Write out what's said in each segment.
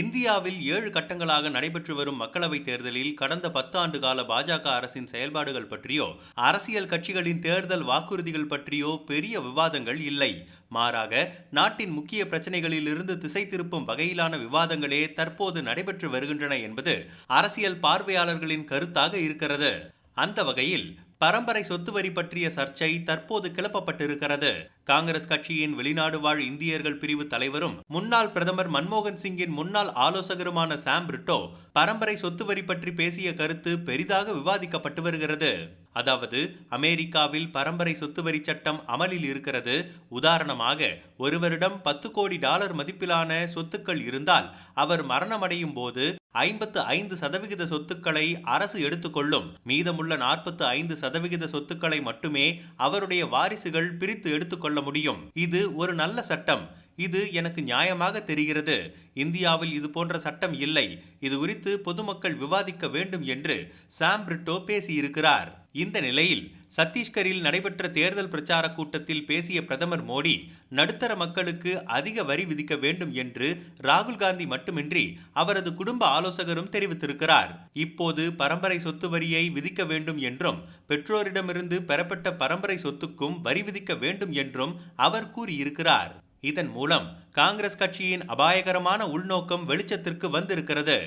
இந்தியாவில் ஏழு கட்டங்களாக நடைபெற்று வரும் மக்களவைத் தேர்தலில் கடந்த பத்தாண்டு கால பாஜக அரசின் செயல்பாடுகள் பற்றியோ அரசியல் கட்சிகளின் தேர்தல் வாக்குறுதிகள் பற்றியோ பெரிய விவாதங்கள் இல்லை. மாறாக நாட்டின் முக்கிய பிரச்சனைகளில் இருந்து திசை திருப்பும் வகையிலான விவாதங்களே தற்போது நடைபெற்று வருகின்றன என்பது அரசியல் பார்வையாளர்களின் கருத்தாக இருக்கிறது. அந்த வகையில் பரம்பரை சொத்து வரி பற்றிய சர்ச்சை தற்போது கிளப்பப்பட்டிருக்கிறது. காங்கிரஸ் கட்சியின் வெளிநாடு வாழ் இந்தியர்கள் பிரிவு தலைவரும் முன்னாள் பிரதமர் மன்மோகன் சிங்கின் முன்னாள் ஆலோசகருமான சாம் பிரிட்டோ பரம்பரை சொத்து வரி பற்றி பேசிய கருத்து பெரிதாக விவாதிக்கப்பட்டு வருகிறது. அதாவது அமெரிக்காவில் பரம்பரை சொத்து வரி சட்டம் அமலில் இருக்கிறது. உதாரணமாக ஒருவரிடம் பத்து கோடி டாலர் மதிப்பிலான சொத்துக்கள் இருந்தால் அவர் மரணமடையும் போது ஐம்பத்து ஐந்து சதவிகித சொத்துக்களை அரசு எடுத்துக்கொள்ளும். மீதமுள்ள நாற்பத்து ஐந்து சதவிகித சொத்துக்களை மட்டுமே அவருடைய வாரிசுகள் பிரித்து எடுத்துக்கொள்ள முடியும். இது ஒரு நல்ல சட்டம். இது எனக்கு நியாயமாக தெரிகிறது. இந்தியாவில் இது போன்ற சட்டம் இல்லை. இது குறித்து பொதுமக்கள் விவாதிக்க வேண்டும் என்று சாம் பிரிட்டோ பேசியிருக்கிறார். இந்த நிலையில் சத்தீஸ்கரில் நடைபெற்ற தேர்தல் பிரச்சார கூட்டத்தில் பேசிய பிரதமர் மோடி நடுத்தர மக்களுக்கு அதிக வரி விதிக்க வேண்டும் என்று ராகுல் காந்தி மட்டுமின்றி அவரது குடும்ப ஆலோசகரும் தெரிவித்திருக்கிறார். இப்போது பரம்பரை சொத்து வரியை விதிக்க வேண்டும் என்றும் பெற்றோரிடமிருந்து பெறப்பட்ட பரம்பரை சொத்துக்கும் வரி விதிக்க வேண்டும் என்றும் அவர் கூறியிருக்கிறார். இதன் மூலம் காங்கிரஸ் கட்சியின் அபாயகரமான உள்நோக்கம் வெளிச்சத்திற்கு வந்திருக்கிறது.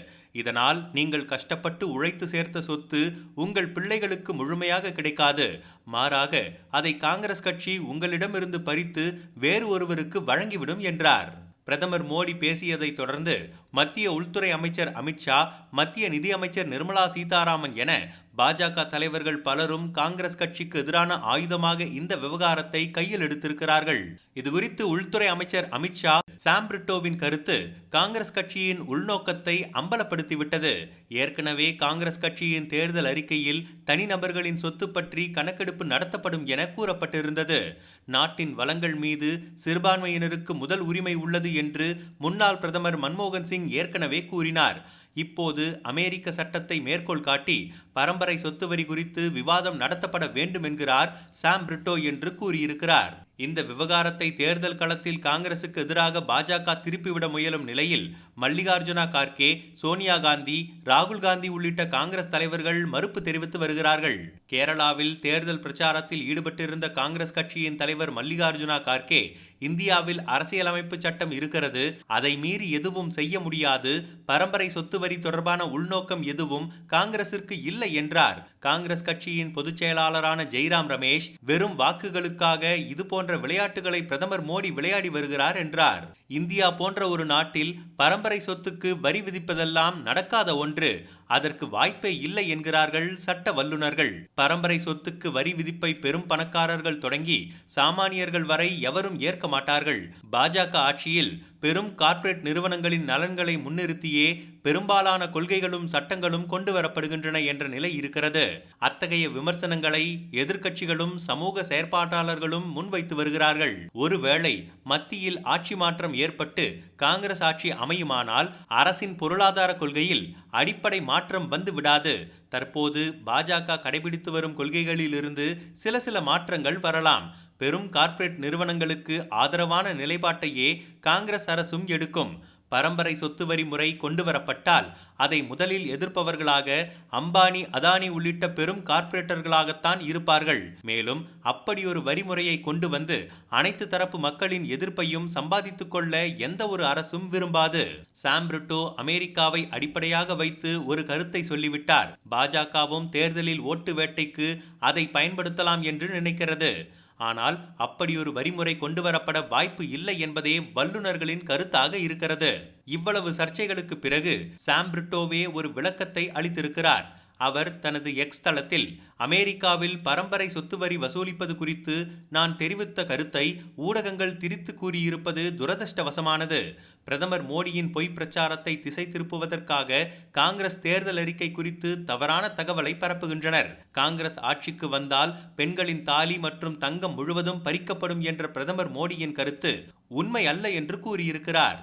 இதனால் நீங்கள் கஷ்டப்பட்டு உழைத்து சேர்த்த சொத்து உங்கள் பிள்ளைகளுக்கு முழுமையாக கிடைக்காது. மாறாக அதை காங்கிரஸ் கட்சி உங்களிடமிருந்து பறித்து வேறு ஒருவருக்கு வழங்கிவிடும் என்றார். பிரதமர் மோடி பேசியதை தொடர்ந்து மத்திய உள்துறை அமைச்சர் அமித்ஷா மத்திய நிதியமைச்சர் நிர்மலா சீதாராமன் என பாஜக தலைவர்கள் பலரும் காங்கிரஸ் கட்சிக்கு எதிரான ஆயுதமாக இந்த விவகாரத்தை கையில் எடுத்திருக்கிறார்கள். இதுகுறித்து உள்துறை அமைச்சர் அமித்ஷா சாம்பிரிட்டோவின் கருத்து காங்கிரஸ் கட்சியின் உள்நோக்கத்தை அம்பலப்படுத்திவிட்டது. ஏற்கனவே காங்கிரஸ் கட்சியின் தேர்தல் அறிக்கையில் தனிநபர்களின் சொத்து பற்றி கணக்கெடுப்பு நடத்தப்படும் என கூறப்பட்டிருந்தது. நாட்டின் வளங்கள் மீது சிறுபான்மையினருக்கு முதல் உரிமை உள்ளது என்று முன்னாள் பிரதமர் மன்மோகன் சிங் ஏற்கனவே கூறினார். இப்போது அமெரிக்க சட்டத்தை மேற்கோள் காட்டி பரம்பரை சொத்து வரி குறித்து விவாதம் நடத்தப்பட வேண்டும் என்கிறார் சாம் பிரிட்டோ என்று கூறியிருக்கிறார். இந்த விவகாரத்தை தேர்தல் களத்தில் காங்கிரசுக்கு எதிராக பாஜக திருப்பிவிட முயலும் நிலையில் மல்லிகார்ஜுனா கார்கே சோனியா காந்தி ராகுல் காந்தி உள்ளிட்ட காங்கிரஸ் தலைவர்கள் மறுப்பு தெரிவித்து வருகிறார்கள். கேரளாவில் தேர்தல் பிரச்சாரத்தில் ஈடுபட்டிருந்த காங்கிரஸ் கட்சியின் தலைவர் மல்லிகார்ஜுனா கார்கே இந்தியாவில் அரசியலமைப்பு சட்டம் இருக்கிறது அதை மீறி எதுவும் செய்ய முடியாது பரம்பரை சொத்து வரி தொடர்பான உள்நோக்கம் எதுவும் காங்கிரசிற்கு இல்லை என்றார். காங்கிரஸ் கட்சியின் பொதுச் செயலாளரான ஜெய்ராம் ரமேஷ் வெறும் வாக்குகளுக்காக இது போன்ற விளையாட்டுகளை பிரதமர் மோடி விளையாடி வருகிறார் என்றார். இந்தியா போன்ற ஒரு நாட்டில் பரம்பரை சொத்துக்கு வரி விதிப்பதெல்லாம் நடக்காத ஒன்று. அதற்கு வாய்ப்பே இல்லை என்கிறார்கள் சட்ட வல்லுநர்கள். பரம்பரை சொத்துக்கு வரி விதிப்பை பெரும் பணக்காரர்கள் தொடங்கி சாமானியர்கள் வரை எவரும் ஏற்க மாட்டார்கள். பாஜக ஆட்சியில் பெரும் கார்ப்பரேட் நிறுவனங்களின் நலன்களை முன்னிறுத்தியே பெரும்பாலான கொள்கைகளும் சட்டங்களும் கொண்டு வரப்படுகின்றன என்ற நிலை இருக்கிறது. அத்தகைய விமர்சனங்களை எதிர்க்கட்சிகளும் சமூக செயற்பாட்டாளர்களும் முன்வைத்து வருகிறார்கள். ஒருவேளை மத்தியில் ஆட்சி மாற்றம் ஏற்பட்டு காங்கிரஸ் ஆட்சி அமையுமானால் அரசின் பொருளாதார கொள்கையில் அடிப்படை மாற்றம் வந்து விடாது. தற்போது பாஜக கடைபிடித்து வரும் கொள்கைகளிலிருந்து சில சில மாற்றங்கள் வரலாம். பெரும் கார்ப்பரேட் நிறுவனங்களுக்கு ஆதரவான நிலைப்பாட்டையே காங்கிரஸ் அரசும் எடுக்கும். பரம்பரை சொத்து வரி முறை கொண்டு வரப்பட்டால் அதை முதலில் எதிர்ப்பவர்களாக அம்பானி அதானி உள்ளிட்ட பெரும் கார்ப்பரேட்டர்களாகத்தான் இருப்பார்கள். மேலும் அப்படி ஒரு வரிமுறையை கொண்டு வந்து அனைத்து தரப்பு மக்களின் எதிர்ப்பையும் சம்பாதித்துக் கொள்ள எந்த ஒரு அரசும் விரும்பாது. சாம்பிரிட்டோ அமெரிக்காவை அடிப்படையாக வைத்து ஒரு கருத்தை சொல்லிவிட்டார். பாஜகவும் தேர்தலில் ஓட்டு வேட்டைக்கு அதை பயன்படுத்தலாம் என்று நினைக்கிறது. ஆனால் அப்படி ஒரு வரிமுறை கொண்டு வரப்பட வாய்ப்பு இல்லை என்பதே வல்லுநர்களின் கருத்தாக இருக்கிறது. இவ்வளவு சர்ச்சைகளுக்கு பிறகு சாம்பிரிட்டோவே ஒரு விளக்கத்தை அளித்திருக்கிறார். அவர் தனது எக்ஸ் தளத்தில் அமெரிக்காவில் பரம்பரை சொத்து வரி வசூலிப்பது குறித்து நான் தெரிவித்த கருத்தை ஊடகங்கள் திரித்து கூறியிருப்பது துரதிருஷ்டவசமானது. பிரதமர் மோடியின் பொய் பிரச்சாரத்தை திசை திருப்புவதற்காக காங்கிரஸ் தேர்தல் அறிக்கை குறித்து தவறான தகவலை பரப்புகின்றனர். காங்கிரஸ் ஆட்சிக்கு வந்தால் பெண்களின் தாலி மற்றும் தங்கம் முழுவதும் பறிக்கப்படும் என்ற பிரதமர் மோடியின் கருத்து உண்மை அல்ல என்று கூறியிருக்கிறார்.